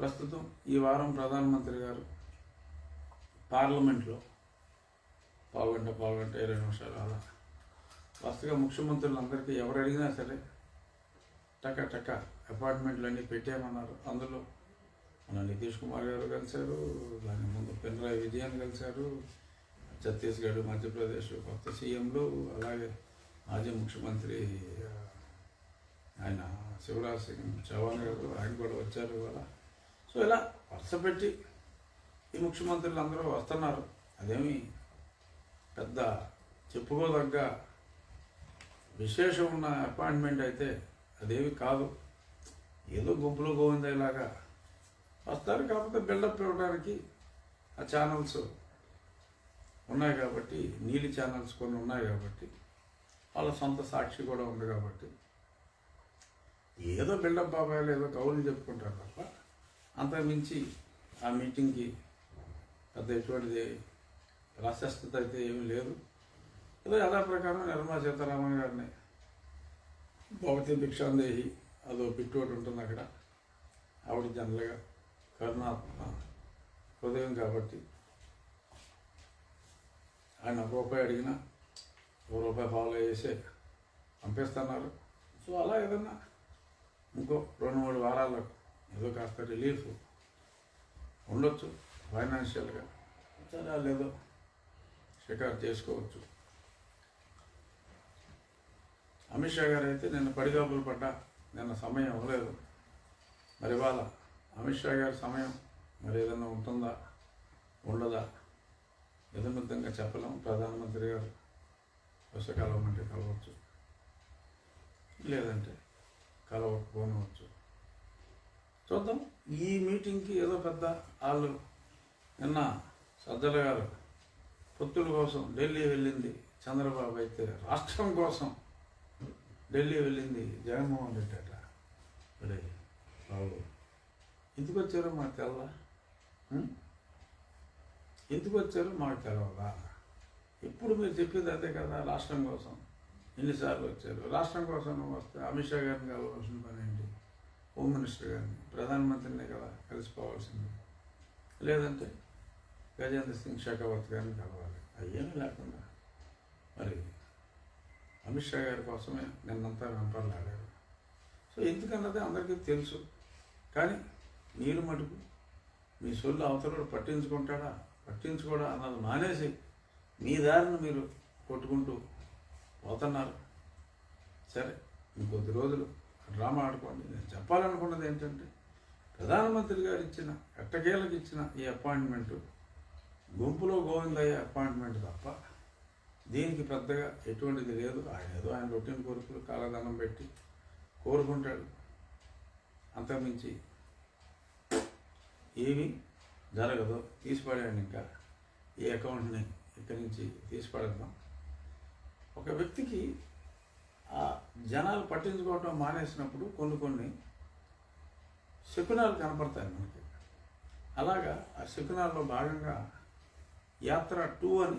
ప్రస్తుతం ఈ వారం ప్రధానమంత్రి గారు పార్లమెంట్లో పావుగంట పావుగంట ఇరవై నిమిషాలు అలా. వరుసగా ముఖ్యమంత్రులందరికీ ఎవరు అడిగినా సరే టక టక అపార్ట్మెంట్లు అన్నీ పెట్టామన్నారు అందులో మన నితీష్ కుమార్ గారు కలిశారు దాని ముందు పినరాయి విజయన్ కలిశారు ఛత్తీస్గఢ్ మధ్యప్రదేశ్ కొత్త సీఎంలు అలాగే మాజీ ముఖ్యమంత్రి ఆయన శివరాజ్ సింగ్ చౌహాన్ గారు ఆయన కూడా వచ్చారు ఇవాళ. సో ఇలా వరుస పెట్టి ఈ ముఖ్యమంత్రులు అందరూ వస్తున్నారు. అదేమి పెద్ద చెప్పుకోదగ్గ విశేషం ఉన్న అపాయింట్మెంట్ అయితే అదేమి కాదు. ఏదో గుంపులో గోవిందేలాగా వస్తారు. కాకపోతే బిల్డప్ ఇవ్వడానికి ఆ ఛానల్స్ ఉన్నాయి కాబట్టి నీలి ఛానల్స్ కొన్ని ఉన్నాయి కాబట్టి వాళ్ళ సొంత సాక్షి కూడా ఉంది కాబట్టి. ఏదో బిల్డప్ బాబాయ్ ఏదో కౌలు చెప్పుకుంటారు తప్ప అంతకుమించి ఆ మీటింగ్కి పెద్ద ఎటువంటిది ప్రాశస్తత అయితే ఏమీ లేదు. ఏదో యథా ప్రకారం నిర్మలా సీతారామన్ గారిని భవతి భిక్షాందేహి అదో పిట్టు ఉంటుంది అక్కడ. ఆవిడ జనరల్గా కరుణాత్మ హృదయం కాబట్టి ఆయన ఒక రూపాయి అడిగినా ఒక రూపాయి ఫాలో చేసే పంపిస్తున్నారు. సో అలా ఏదన్నా ఇంకో రెండు మూడు వారాల్లో ఏదో కాస్త రిలీఫ్ ఉండొచ్చు ఫైనాన్షియల్గా సరే లేదో. షికారు చేసుకోవచ్చు. అమిత్ షా గారు అయితే నిన్న పడిగాపులు పడ్డా. నిన్న సమయం ఇవ్వలేదు. మరి ఇవాళ అమిత్ షా గారి సమయం మరి ఏదైనా ఉంటుందా? ఉండదా? నిధమితంగా చెప్పలేము ప్రధానమంత్రి గారు పుస్తకాలం అంటే కలవచ్చు. లేదంటే కలవకపోనవచ్చు. చూద్దాం. ఈ మీటింగ్కి ఏదో పెద్ద వాళ్ళు నిన్న సజ్జల గారు పొత్తుల కోసం ఢిల్లీ వెళ్ళింది. చంద్రబాబు అయితే రాష్ట్రం కోసం ఢిల్లీ వెళ్ళింది. జగన్మోహన్ రెడ్డి అట. మరి బాబు ఎందుకు వచ్చారో మాకు తెలవా ఎందుకు వచ్చారో మాకు తెలవదా? ఎప్పుడు మీరు చెప్పేది అదే కదా రాష్ట్రం కోసం. ఎన్నిసార్లు వచ్చారు? రాష్ట్రం కోసం వస్తే అమిత్ షా గారిని కలవాల్సిన పని ఏంటి? హోమ్ మినిస్టర్ గారిని. ప్రధానమంత్రిని కదా కలిసిపోవాల్సింది. లేదంటే గజేంద్ర సింగ్ షెకావత్ గారిని కలవాలి. అయ్యేమీ లేకుండా. మరి అమిత్ షా గారి కోసమే నిన్నంతా వెంపర్లాడారు. సో ఎందుకన్నది అందరికీ తెలుసు. కానీ మీరు మటుకు మీ సొల్లు అవతల పట్టించుకుంటాడా? పట్టించుకోడా అన్నది మానేసి మీ దారిని మీరు కొట్టుకుంటూ పోతున్నారు. సరే ఇంకొద్ది రోజులు డ్రామా ఆడుకోండి. నేను చెప్పాలనుకున్నది ఏంటంటే ప్రధానమంత్రి గారు ఇచ్చిన ఎట్టకేలకు ఇచ్చిన ఈ అపాయింట్మెంటు గుంపులో గోవిందయ్య అపాయింట్మెంట్ తప్ప దీనికి పెద్దగా ఎటువంటిది లేదు. ఆయన ఏదో ఆయన రొటీన్ కోరికలు కాలదానం పెట్టి కోరుకుంటాడు. అంతకుమించి ఏమీ జరగదు. తీసిపడేయండి ఇంకా. ఈ అకౌంట్ని ఇక్కడి నుంచి తీసిపడద్దాం. ఒక వ్యక్తికి జనాలు పట్టించుకోవటం మానేసినప్పుడు కొన్ని కొన్ని శకునాలు కనపడతాయి మనకి. అలాగా ఆ శకునాల్లో భాగంగా యాత్ర టూ అని